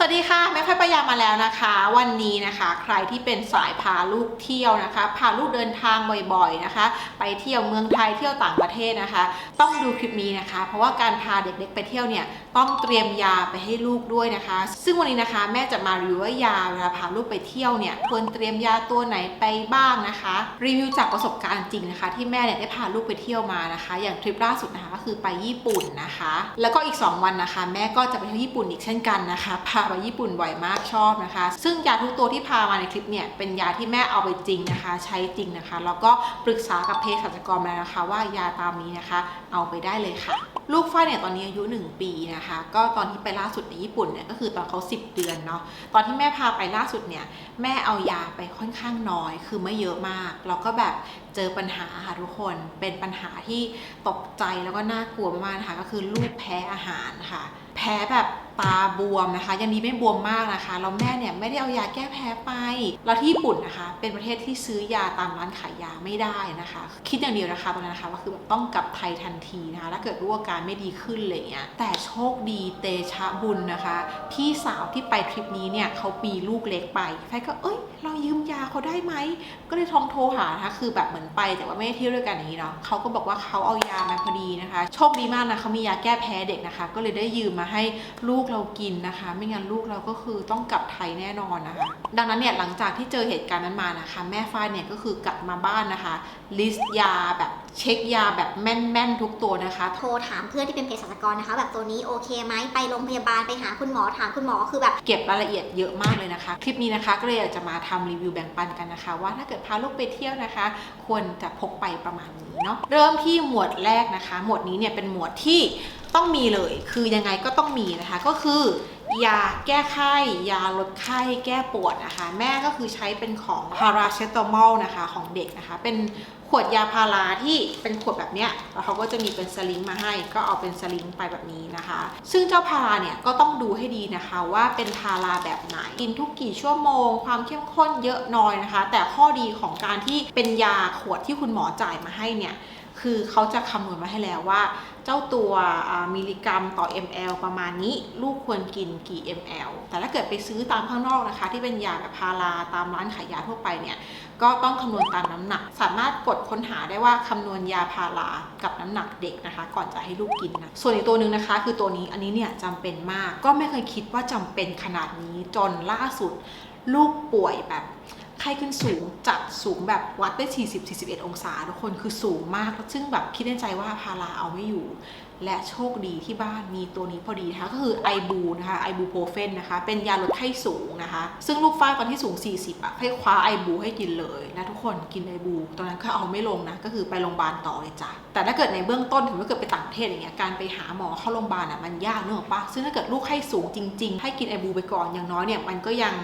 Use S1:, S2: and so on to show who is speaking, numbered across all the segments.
S1: สวัสดีค่ะแม่ค่อยประยามาแล้วนะคะ วันนี้นะคะ ใครที่เป็นสายพาลูกเที่ยวนะคะ พาลูกเดินทางบ่อยๆนะคะ ไปเที่ยวเมืองไทยเที่ยวต่างประเทศนะคะ ต้องดูคลิปนี้นะคะ เพราะว่าการพาเด็กๆไปเที่ยวเนี่ยต้องเตรียมยาไปให้ลูกด้วยนะคะ ซึ่งวันนี้นะคะแม่จะมารีวิวว่ายาเวลาพาลูกไปเที่ยวเนี่ยควรเตรียมยาตัวไหนไปบ้างนะคะ รีวิวจากประสบการณ์จริงนะคะ ที่แม่เนี่ยได้พาลูกไปเที่ยวมานะคะ อย่างทริปล่าสุดนะคะก็คือไปญี่ปุ่นนะคะ แล้วก็อีก 2 วันนะคะ แม่ก็จะไปเที่ยวญี่ปุ่นอีกเช่นกันนะคะพาไปญี่ปุ่นบ่อยมากชอบนะคะ ซึ่งยาทุกตัวที่พามาในคลิปเนี่ยเป็นยาที่แม่เอาไปจริงนะคะ ใช้จริงนะคะ แล้วก็ปรึกษากับเภสัชกรมาแล้วนะคะ ว่ายาตามนี้นะคะ เอาไปได้เลยค่ะ ลูกฝ้ายเนี่ยตอนนี้อายุ 1 ปีนะคะ ก็ตอนที่ไปล่าสุดในญี่ปุ่นเนี่ยก็คือตอนเขา 10 เดือนเนาะตอนที่แม่พาไปล่าสุดเนี่ยแม่เอายาไปค่อนข้างน้อย คือไม่เยอะมากแล้วก็แบบเจอปัญหาค่ะทุกคนเป็นปัญหาที่ตกใจแล้วก็น่ากลัวมากนะคะก็คือลูกแพ้อาหารค่ะ แพ้แบบ ตาบวมนะคะ ยังดีไม่บวมมากนะคะแล้วแม่เนี่ยไม่ได้เอายาแก้แพ้ไป แล้วที่ญี่ปุ่นนะคะ เป็นประเทศที่ซื้อยาตามร้านขายยาไม่ได้นะคะ คิดอย่างเดียวนะคะตอนนั้นนะคะว่าคือแบบต้องกลับไทยทันทีนะคะถ้าเกิดรู้ว่าอาการไม่ดีขึ้นอะไรเงี้ยแต่โชคดีเตชะบุญนะคะ พี่สาวที่ไปทริปนี้เนี่ยเขาปีลูกเล็กไปไฟก็เอ้ย เรายืมยาเขาได้ไหมก็เลยทองโทรหานะคะคือแบบเหมือนไปแต่ว่าไม่ได้เที่ยวด้วยกันอย่างนี้เนาะเขาก็บอกว่าเขาเอายามาพอดีนะคะ โชคดีมากนะเขามียาแก้แพ้เด็กนะคะ ก็เลยได้ยืมมาให้ลูกเรากินนะคะ ไม่งั้นลูกเราก็คือต้องกลับไทยแน่นอนนะคะ ดังนั้นเนี่ยหลังจากที่เจอเหตุการณ์นั้นมานะคะ แม่ฝ้ายเนี่ยก็คือกลับมาบ้านนะคะลิสต์ยาแบบเช็คยาแบบแม่นๆทุกตัวนะคะ
S2: โทรถามเพื่อนที่เป็นเภสัชกรนะคะ แบบตัวนี้โอเคไหมไปโรงพยาบาลไปหาคุณหมอถามคุณหมอคือแบบ
S1: เก็บรายละเอียดเยอะมากเลยนะคะ คลิปนี้นะคะก็เลยอยากจะมาทำรีวิวแบ่งปันกันนะคะ ว่าถ้าเกิดพาลูกไปเที่ยวนะคะ ควรจะพกไปประมาณนี้เนาะเริ่มที่หมวดแรกนะคะ หมวดนี้เนี่ยเป็นหมวดที่ ต้องมีเลย คือยังไงก็ต้องมีนะคะ ก็คือยาแก้ไข้ ยาลดไข้แก้ปวดนะคะ แม่ก็คือใช้เป็นของพาราเซตามอลนะคะของเด็กนะคะ เป็นขวดยาพาราที่เป็นขวดแบบเนี้ยแล้วเขาก็จะมีเป็นสลิงมาให้ ก็เอาเป็นสลิงไปแบบนี้นะคะ ซึ่งเจ้าพาราเนี่ยก็ต้องดูให้ดีนะคะว่าเป็นพาราแบบไหน กินทุกกี่ชั่วโมง ความเข้มข้นเยอะน้อยนะคะ แต่ข้อดีของการที่เป็นยาขวดที่คุณหมอจ่ายมาให้เนี่ย คือเขาจะคำนวณมาให้แล้วว่า เจ้าตัวมิลลิกรัมต่อ ml ประมาณนี้ ลูกควรกินกี่ ml แต่ถ้าเกิดไปซื้อตามข้างนอกนะคะ ที่เป็นยาแบบพาราตามร้านขายยาทั่วไปเนี่ยก็ต้องคำนวณตามน้ำหนัก สามารถกดค้นหาได้ว่าคำนวณยาพารากับน้ำหนักเด็กนะคะ ก่อนจะให้ลูกกินนะส่วนอีกตัวหนึ่งนะคะ คือตัวนี้อันนี้เนี่ยจำเป็นมาก ก็ไม่เคยคิดว่าจำเป็นขนาดนี้จนล่าสุด ลูกป่วยแบบ ไข้ขึ้นสูงจัดสูงแบบวัดได้ 40-41 องศาทุกคนคือสูงมาก ซึ่งแบบคิดในใจว่าพาราเอาไม่อยู่ และโชคดีที่บ้านมีตัวนี้พอดีนะคะก็คือไอบูนะคะไอบูโพเฟนนะคะ เป็นยาลดไข้สูงนะคะ ซึ่งลูกฝ้ายตอนที่สูง 40อะให้คว้าไอบูให้กินเลยและทุกคนกินไอบู ตอนนั้นก็เอาไม่ลงนะ ก็คือไปโรงพยาบาลต่อเลยจ้ะแต่ถ้าเกิดในเบื้องต้นถือว่าเกิดไปต่างประเทศอย่างเงี้ยการไปหาหมอเข้าโรงพยาบาลอะมันยากเนกอะปะซึ่งถ้าเกิดลูกไข้สูงจริง ๆ ให้กินไอบูไปก่อนอย่างน้อยเนี่ยมันก็ยัง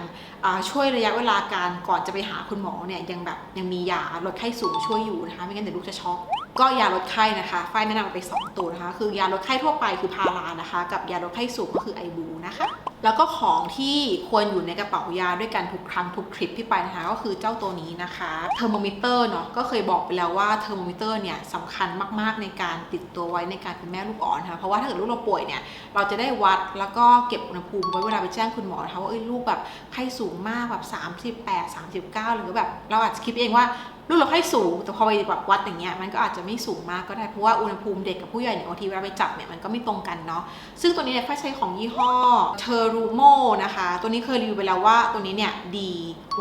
S1: ช่วยระยะเวลาการก่อนจะไปหาคุณหมอเนี่ยยังแบบยังมียาลดไข้สูงช่วยอยู่นะคะไม่งั้นเดี๋ยวลูกจะช็อก ก็ยาลดไข้นะคะ ฝ้ายแนะนำไป 2 ตัวนะคะ คือยาลดไข้ทั่วไปคือพารานะคะ กับยาลดไข้สูงก็คือไอบู นะคะ แล้วก็ของที่ควรอยู่ในกระเป๋ายาด้วยกันทุกครั้งทุกทริปที่ไปนะคะก็คือเจ้าตัวนี้นะคะเทอร์โมมิเตอร์เนาะก็เคยบอกไปแล้วว่าเทอร์โมมิเตอร์เนี่ยสำคัญมากๆในการติดตัวไว้ในการเป็นแม่ลูกอ่อนนะคะเพราะว่าถ้าเกิดลูกเราป่วยเนี่ยเราจะได้วัดแล้วก็เก็บอุณหภูมิไว้เวลาไปแจ้งคุณหมอนะคะว่าเอ้ยลูกแบบไข้สูงมากแบบ38 39 หรือแบบเราอาจจะคิดเองว่าลูกเราไข้สูงแต่พอไปแบบวัดอย่างเงี้ยมันก็อาจจะไม่สูงมากก็ได้เพราะว่าอุณหภูมิเด็กกับผู้ใหญ่เนี่ยบางทีเวลาไปจับเนี่ยมันก็ไม่ตรงกันเนาะซึ่งตัวนี้เนี่ยฝ้ายใช้ของยี่ห้อเทอรูโมนะคะ ตัวนี้เคยรีวิวไปแล้วว่าตัวนี้เนี่ยดี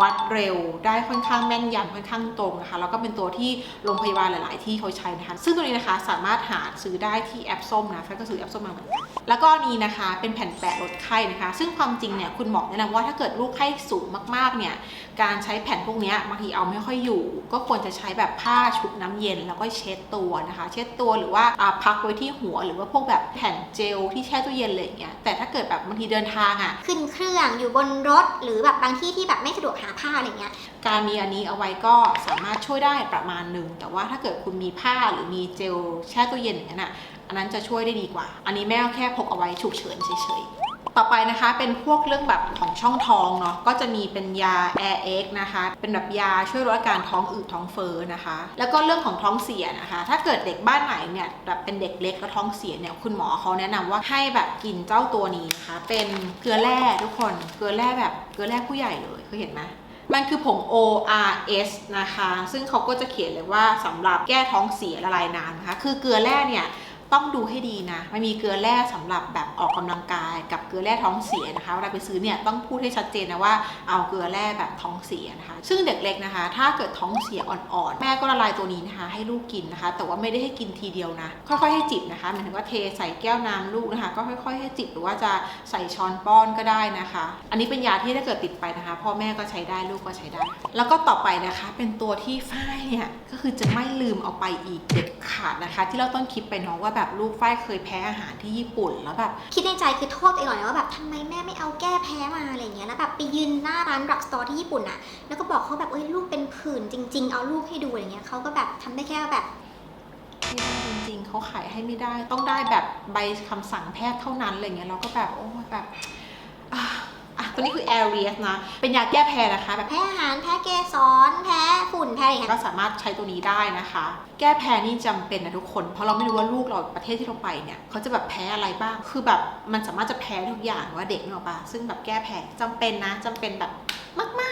S1: วัดเร็วได้ค่อนข้างแม่นยำค่อนข้างตรงนะคะ แล้วก็เป็นตัวที่โรงพยาบาลหลาย ๆ ที่เขาใช้นะคะ ซึ่งตัวนี้นะคะสามารถหาซื้อได้ที่แอปส้มนะแฟนก็ซื้อแอปส้มมาเหมือนกันแล้วก็นี้นะคะเป็นแผ่นแปะลดไข้นะคะ ซึ่งความจริงเนี่ยคุณหมอแนะนำว่าถ้าเกิดลูกไข้สูงมาก ๆ เนี่ยการใช้แผ่นพวกเนี้ยบางทีเอาไม่ค่อยอยู่ ก็ควรจะใช้แบบผ้าชุบน้ำเย็นแล้วก็เช็ดตัวนะคะ เช็ดตัวหรือว่าอ่าพักไว้ที่หัวหรือว่าพวกแบบแผ่นเจลที่แช่ตู้เย็นอะไรอย่างเงี้ยแต่ถ้าเกิดแบบบางทีเดินทางอะ
S2: ขึ้นเครื่องอยู่บนรถหรือแบบบางที่ที่แบบไม่สะดวกหาผ้าอะไรเงี้ย
S1: การมีอันนี้เอาไว้ก็สามารถช่วยได้ประมาณหนึ่งแต่ว่าถ้าเกิดคุณมีผ้าหรือมีเจลแช่ตู้เย็นอย่างนั้นอะอันนั้นจะช่วยได้ดีกว่า อันนี้แม่ก็แค่พกเอาไว้ฉุกเฉินเฉยๆ ต่อไปนะคะเป็นพวกเรื่องแบบของช่องท้องเนาะก็จะมีเป็นยา Air X นะคะ เป็นแบบยาช่วยลดอาการท้องอืดท้องเฟ้อนะคะ แล้วก็เรื่องของท้องเสียนะคะ ถ้าเกิดเด็กบ้านไหนเนี่ยแบบเป็นเด็กเล็กแล้วท้องเสียเนี่ยคุณหมอเขาแนะนำว่าให้แบบกินเจ้าตัวนี้นะคะ เป็นเกลือแร่ทุกคน เกลือแร่แบบเกลือแร่ผู้ใหญ่เลยเคยเห็นไหมมันคือผง ORS นะคะ ซึ่งเขาก็จะเขียนเลยว่าสำหรับแก้ท้องเสียละลายน้ำนะคะ คือเกลือแร่เนี่ย ต้องดูให้ดีนะ มันมีเกลือแร่สำหรับแบบออกกำลังกายกับเกลือแร่ท้องเสียนะคะเวลาไปซื้อเนี่ยต้องพูดให้ชัดเจนนะว่าเอาเกลือแร่แบบท้องเสียนะคะ ซึ่งเด็กเล็กนะคะ ถ้าเกิดท้องเสียอ่อนๆ แม่ก็ละลายตัวนี้นะคะ ให้ลูกกินนะคะ แต่ว่าไม่ได้ให้กินทีเดียวนะ ค่อยๆให้จิบนะคะหมายถึงว่าเทใส่แก้วน้ำลูกนะคะ ก็ค่อยๆให้จิบหรือว่าจะใส่ช้อนป้อนก็ได้นะคะ อันนี้เป็นยาที่ถ้าเกิดติดไปนะคะ พ่อแม่ก็ใช้ได้ลูกก็ใช้ได้ แล้วก็ต่อไปนะคะเป็นตัวที่ฝ้ายเนี่ยก็คือจะไม่ลืมเอาไปอีกเด็ดขาดนะคะ ที่เราต้นคลิปไปเนาะว่าแบบลูกฝ้ายเคยแพ้อาหารที่ญี่ปุ่นแล้วแบบ
S2: คิดในใจคือโทษตัวเองหน่อยนะว่าแบบทำไมแม่ไม่เอาแก้แพ้มาอะไรเงี้ยแล้วแบบไปยืนหน้าร้านรักสตอร์ที่ญี่ปุ่นอะแล้วก็บอกเขาแบบเอ้ยลูกเป็นผื่นจริง ๆ เอาลูกให้ดูอะไรเงี้ยเขาก็แบบทำได้แค่แบบ
S1: ไม่ได้จริงๆเขาขายให้ไม่ได้ ต้องได้แบบใบคำสั่งแพทย์เท่านั้นอะไรเงี้ยเราก็แบบโอ้แบบ ตัวนี้คือ Aries นะ เป็นยาแก้แพ้นะคะแบบ
S2: แพ้อาหารแพ้เกสรแพ้ฝุ่นแพ้อะไรเงี้ย
S1: ก็สามารถใช้ตัวนี้ได้นะคะ แก้แพ้นี่จำเป็นนะทุกคน เพราะเราไม่รู้ว่าลูกเราประเทศที่เราไปเนี่ยเขาจะแบบแพ้อะไรบ้าง คือแบบมันสามารถจะแพ้ทุกอย่างว่าเด็กเนกอะปะซึ่งแบบแก้แพ้จำเป็นนะจำเป็นแบบมากๆ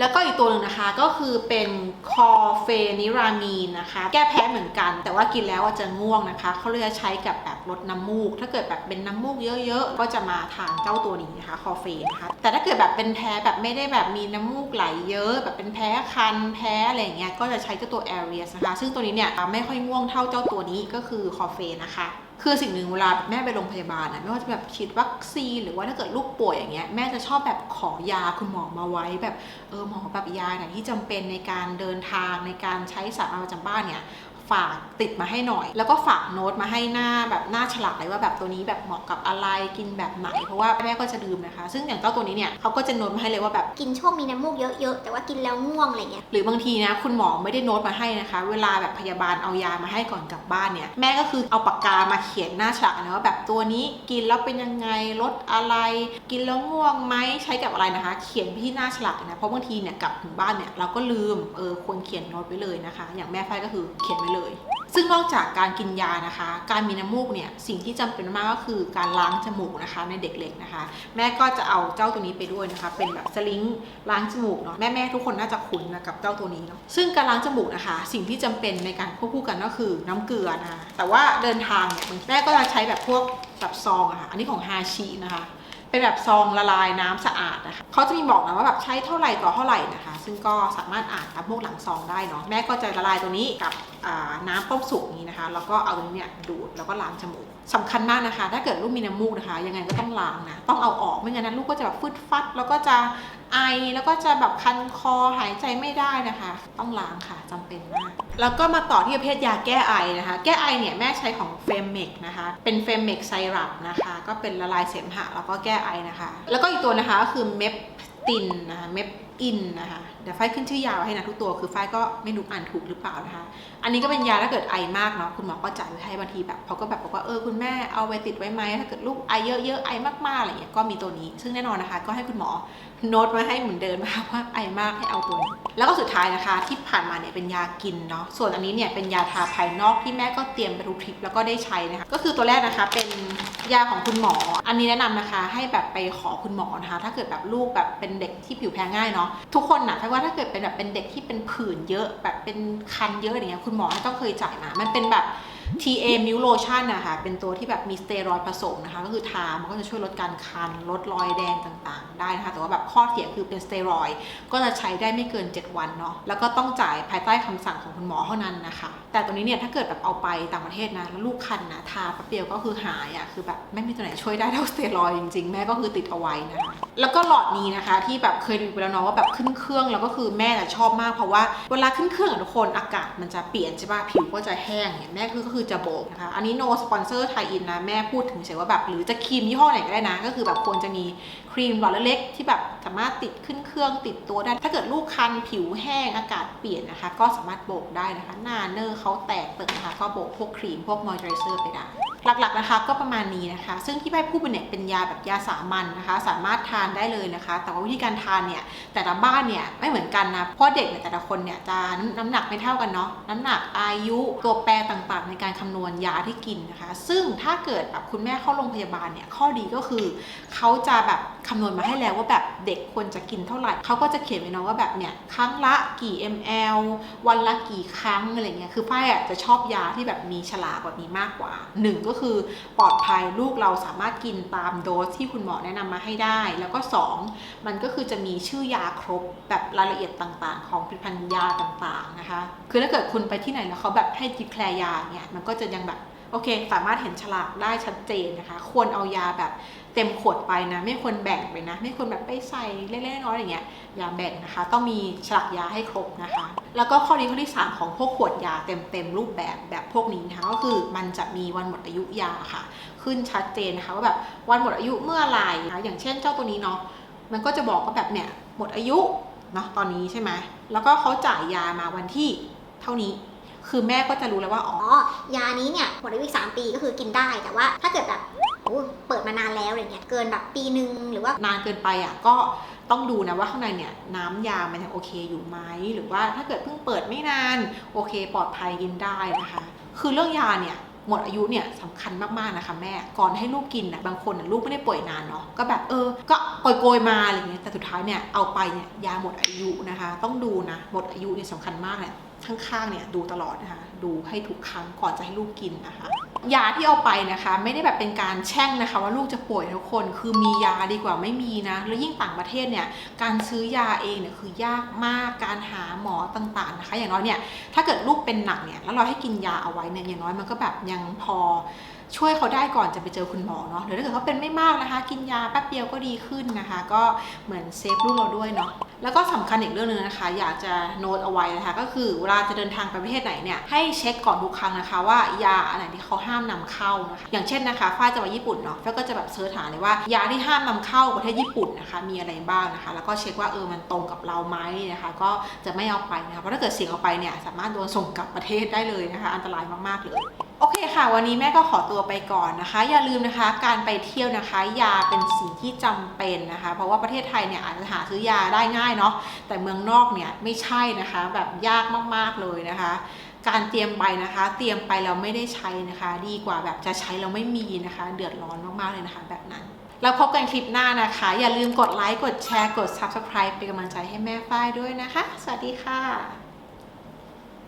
S1: แล้วก็อีกตัวหนึ่งนะคะก็คือเป็นคอเฟนิรามีนนะคะ แก้แพ้เหมือนกัน แต่ว่ากินแล้วจะง่วงนะคะ เขาเลยจะใช้กับแบบลดน้ำมูก ถ้าเกิดแบบเป็นน้ำมูกเยอะๆ ก็จะมาทานเจ้าตัวนี้นะคะ คอเฟนนะคะ แต่ถ้าเกิดแบบเป็นแพ้แบบไม่ได้แบบมีน้ำมูกไหลเยอะ แบบเป็นแพ้คันแพ้อะไรอย่างเงี้ยก็จะใช้เจ้าตัว a r i a s นะคะ ซึ่งตัวนี้เนี่ยไม่ค่อยง่วงเท่าเจ้าตัวนี้ก็คือคอเฟนนะคะ คือสิ่งหนึ่งเวลาแม่ไปโรงพยาบาลนะไม่ว่าจะแบบฉีดวัคซีนหรือว่าถ้าเกิดลูกป่วยอย่างเงี้ยแม่จะชอบแบบขอยาคุณหมอมาไว้แบบเออหมอแบบยาไหนที่จำเป็นในการเดินทางในการใช้สารประจำบ้านเนี่ย ฝากติดมาให้หน่อย แล้วก็ฝากโน้ตมาให้หน้าแบบหน้าฉลากเลยว่าแบบตัวนี้แบบเหมาะกับอะไรกินแบบไหน เพราะว่าแม่ก็จะลืมนะคะ ซึ่งอย่างเจ้าตัวนี้เนี่ยเขาก็จะโน้ตมาให้เลยว่าแบบ
S2: กินช่วงมีน้ำมูกเยอะๆ แต่ว่ากินแล้วง่วงอะไรเงี้ย
S1: หรือบางทีนะคุณหมอไม่ได้โน้ตมาให้นะคะ เวลาแบบพยาบาลเอายามาให้ก่อนกลับบ้านเนี่ยแม่ก็คือเอาปากกามาเขียนหน้าฉลากนะว่าแบบตัวนี้กินแล้วเป็นยังไงลดอะไร กินแล้วง่วงไหมใช้กับอะไรนะคะ เขียนไปที่หน้าฉลากนะเพราะบางทีเนี่ยกลับถึงบ้านเนี่ยเราก็ลืมเออควรเขียนโน้ตไว้เลยนะคะ อย่างแม่ฝ้ายก็คือเขียนไว้เลยซึ่งนอกจากการกินยานะคะ การมีน้ำมูกเนี่ยสิ่งที่จำเป็นมากก็คือการล้างจมูกนะคะในเด็กเล็กนะคะ แม่ก็จะเอาเจ้าตัวนี้ไปด้วยนะคะ เป็นแบบสลิงล้างจมูกเนาะแม่แม่ๆทุกคนน่าจะคุ้นนะกับเจ้าตัวนี้เนาะซึ่งการล้างจมูกนะคะ สิ่งที่จำเป็นในการควบคู่กันก็คือน้ำเกลือนะะแต่ว่าเดินทางเนี่ยแม่ก็จะใช้แบบพวกแบบซองอะค่ะอันนี้ของฮาชินะคะ เป็นแบบซองละลายน้ำสะอาดนะคะเขาจะมีบอกนะว่าแบบใช้เท่าไหร่ต่อเท่าไหร่นะคะ ซึ่งก็สามารถอ่านตามพวกหลังซองได้เนาะแม่ก็จะละลายตัวนี้กับน้ำต้มสุกนี้นะคะ แล้วก็เอาตรงนี้เนี่ยดูดแล้วก็ล้างจมูก สำคัญมากนะคะ ถ้าเกิดลูกมีน้ำมูกนะคะ ยังไงก็ต้องล้างนะ ต้องเอาออก ไม่งั้นนะลูกก็จะแบบฟึดฟัด แล้วก็จะไอ แล้วก็จะแบบคันคอหายใจไม่ได้นะคะ ต้องล้างค่ะจำเป็นมาก แล้วก็มาต่อที่ประเภทยาแก้ไอนะคะ แก้ไอเนี่ยแม่ใช้ของเฟมเมกนะคะ เป็นเฟมเมกไซรัปนะคะ ก็เป็นละลายเสมหะแล้วก็แก้ไอนะคะ แล้วก็อีกตัวนะคะก็คือเมป ตินนะคะเมปอินนะคะเดี๋ยวฝ้ายขึ้นชื่อยาวให้นะทุกตัวคือฝ้ายก็ไม่รู้อ่านถูกหรือเปล่านะคะ อันนี้ก็เป็นยาถ้าเกิดไอมากเนาะคุณหมอก็จ่ายไว้ให้บางทีแบบเขาก็แบบบอกว่าเออคุณแม่เอาไว้ติดไว้ไหมถ้าเกิดลูกไอเยอะๆไอมากๆอะไรเงี้ยก็มีตัวนี้ ซึ่งแน่นอนนะคะ ก็ให้คุณหมอโน้ตมาให้เหมือนเดิมนะคะว่าไอมากให้เอาตัวนี้แล้วก็สุดท้ายนะคะที่ผ่านมาเนี่ยเป็นยากินเนาะส่วนอันนี้เนี่ยเป็นยาทาภายนอกที่แม่ก็เตรียมไปทุกทริปแล้วก็ได้ใช้นะคะก็คือตัวแรกนะคะเป็น ยาของคุณหมอ อันนี้แนะนำนะคะให้แบบไปขอคุณหมอนะคะ ถ้าเกิดแบบลูกแบบเป็นเด็กที่ผิวแพ้ง่ายเนาะทุกคนนะถ้าว่าถ้าเกิดเป็นแบบเป็นเด็กที่เป็นผื่นเยอะแบบเป็นคันเยอะอย่างเงี้ยคุณหมอต้องเคยจ่ายมามันเป็นแบบ TA m u l o t i o n นะคะเป็นตัวที่แบบมีสเตียรอยด์ผสมนะคะ ก็คือทามันก็จะช่วยลดการคัน ลดรอยแดงต่างๆ ได้นะคะ แต่ว่าแบบข้อเสียคือเป็นสเตียรอยด์ก็จะใช้ได้ไม่เกิน 7 วันเนาะแล้วก็ต้องจ่ายภายใต้คำสั่งของคุณหมอเท่านั้นนะคะ แต่ตัวนี้เนี่ยถ้าเกิดแบบเอาไปต่างประเทศนะแล้วลูกคันนะทาแป๊บเดียวก็คือหายอะ่ะคือแบบไม่มีตัวไหนช่วยได้เท่าสเตียรอยด์จริงๆแม่ก็คือติดเอาไว้นะคะแล้วก็หลอดนี้นะคะที่แบบเคยดูไปแล้วเนาะว่าแบบขึ้นเครื่องแล้วก็คือแม่จะชอบมากเพราะว่าเวลาขึ้นเครื่องทุกคนอากาศมันจะเปลี่ยนใช่ป่ะผิวก็จะแห้งเนี่ยแม่คือก็คือคือจะโบกนะคะ อันนี้ no sponsor ไทยอินนะ แม่พูดถึงเฉยว่าแบบ หรือจะครีมยี่ห้อไหนก็ได้นะ ก็คือแบบควรจะมีครีมหลอดเล็กๆที่แบบสามารถติดขึ้นเครื่องติดตัวได้ ถ้าเกิดลูกคันผิวแห้งอากาศเปลี่ยนนะคะ ก็สามารถโบกได้นะคะ หน้าเนอร์เขาแตกเปิดนะคะ ก็โบกพวกครีมพวกมอยเจอร์เซอร์ไปได้ หลักๆนะคะก็ประมาณนี้นะคะ ซึ่งที่แม่พูดไปเนี่ยเป็นยาแบบยาสามัญนะคะ สามารถทานได้เลยนะคะ แต่ว่าวิธีการทานเนี่ยแต่ละบ้านเนี่ยไม่เหมือนกันนะเพราะเด็กเนี่ยแต่ละคนเนี่ยจะน้ำหนักไม่เท่ากันเนาะน้ำหนักอายุตัวแปรต่างๆ ในการคำนวณยาที่กินนะคะ ซึ่งถ้าเกิดแบบคุณแม่เข้าโรงพยาบาลเนี่ยข้อดีก็คือเขาจะแบบคำนวณมาให้แล้วว่าแบบเด็กควรจะกินเท่าไหร่เขาก็จะเขียนไว้เนาะว่าแบบเนี่ยครั้งละกี่ ml วันละกี่ครั้งอะไรเงี้ยคือฝ้ายอะจะชอบยาที่แบบมีฉลากแบบนี้มากกว่าหนึ่งก็คือปลอดภัยลูกเราสามารถกินตามโดสที่คุณหมอแนะนำมาให้ได้ แล้วก็ 2 มันก็คือจะมีชื่อยาครบแบบรายละเอียดต่างๆ ของผลิตภัณฑ์ยาต่างๆนะคะ คือถ้าเกิดคุณไปที่ไหนแล้วเขาแบบให้ดิแคลยาเนี่ยมันก็จะยังแบบ โอเค สามารถเห็นฉลากได้ชัดเจนนะคะ ควรเอายาแบบเต็มขวดไปนะ ไม่ควรแบ่งไปนะ ไม่ควรแบบไปใส่เล็กๆน้อยๆอย่างเงี้ยอย่าแบ่งนะคะ ต้องมีฉลากยาให้ครบนะคะ แล้วก็ข้อดีข้อที่3ของพวกขวดยาเต็มๆรูปแบบแบบพวกนี้นะคะก็คือมันจะมีวันหมดอายุยาค่ะ ขึ้นชัดเจนนะคะว่าแบบวันหมดอายุเมื่อไหร่นะคะอย่างเช่นเจ้าตัวนี้เนาะมันก็จะบอกว่าแบบเนี่ยหมดอายุเนาะตอนนี้ใช่ไหมแล้วก็เขาจ่ายยามาวันที่เท่านี้ คือแม่ก็จะรู้แล้วว่าอ๋อ
S2: อ๋อยานี้เนี่ยหมดอายุอีก3ปีก็คือกินได้แต่ว่า ถ้าเกิดแบบโอ้เปิดมานานแล้วอะไรเงี้ยเกินแบบปีหนึ่งหรือว่า
S1: นานเกินไปอะก็ต้องดูนะว่าข้างในเนี่ยน้ำยามันยังโอเคอยู่ไหมหรือว่าถ้าเกิดเพิ่งเปิดไม่นาน โอเค ปลอดภัยกินได้นะคะ คือเรื่องยาเนี่ยหมดอายุเนี่ยสำคัญมากๆนะคะแม่ก่อนให้ลูกกินนะบางคนน่ะลูกไม่ได้ป่วยนานเนาะก็แบบเออ ก็โกยๆมาอะไรเงี้ยแต่สุดท้ายเนี่ยเอาไปเนี่ยยาหมดอายุนะคะ ต้องดูนะหมดอายุเนี่ยสำคัญมากเนี่ย ข้างๆเนี่ยดูตลอดนะคะ ดูให้ทุกครั้งก่อนจะให้ลูกกินนะคะ ยาที่เอาไปนะคะ ไม่ได้แบบเป็นการแช่งนะคะ ว่าลูกจะป่วยทุกคนคือมียาดีกว่าไม่มีนะ แล้วยิ่งต่างประเทศเนี่ยการซื้อยาเองเนี่ยคือยากมากการหาหมอต่างๆนะคะ อย่างน้อยเนี่ยถ้าเกิดลูกเป็นหนักเนี่ยแล้วเราให้กินยาเอาไว้เนี่ยอย่างน้อยมันก็แบบยังพอ ช่วยเขาได้ก่อนจะไปเจอคุณหมอเนาะหรือถ้าเกิดเขาเป็นไม่มากนะคะ กินยาแป๊บเดียวก็ดีขึ้นนะคะ ก็เหมือนเซฟลูกเราด้วยเนาะแล้วก็สำคัญอีกเรื่องหนึงนะคะ อยากจะโน้ตเอาไว้นะคะ ก็คือเวลาจะเดินทางไปประเทศไหนเนี่ยให้เช็คก่อนทุกครั้งนะคะ ว่ายาอันไหนที่เขาห้ามนำเข้านะคะอย่างเช่นนะคะฝ้ายจะไปญี่ปุ่นเนาะฝ้ายก็จะแบบเสิร์ชหาเลยว่ายาที่ห้ามนำเข้าประเทศญี่ปุ่นนะคะ มีอะไรบ้างนะคะ แล้วก็เช็คว่าเออมันตรงกับเราไหมนะคะ ก็จะไม่เอาไปนะคะเพราะถ้าเกิดเสี่ยงเอาไปเนี่ยสามารถโดนส่งกลับประเทศได้เลยนะคะ อันตรายมากๆเลย โอเคค่ะ วันนี้แม่ก็ขอตัวไปก่อนนะคะ อย่าลืมนะคะ การไปเที่ยวนะคะ ยาเป็นสิ่งที่จำเป็นนะคะ เพราะว่าประเทศไทยเนี่ยอาจจะหาซื้อยาได้ง่ายเนาะแต่เมืองนอกเนี่ยไม่ใช่นะคะ แบบยากมากๆเลยนะคะ การเตรียมไปนะคะ เตรียมไปเราไม่ได้ใช้นะคะ ดีกว่าแบบจะใช้เราไม่มีนะคะ เดือดร้อนมากๆเลยนะคะ แบบนั้นแล้วพบกันคลิปหน้านะคะ อย่าลืมกดไลค์กดแชร์กด subscribe เป็นกำลังใจให้แม่ฝ้ายด้วยนะคะ สวัสดีค่ะ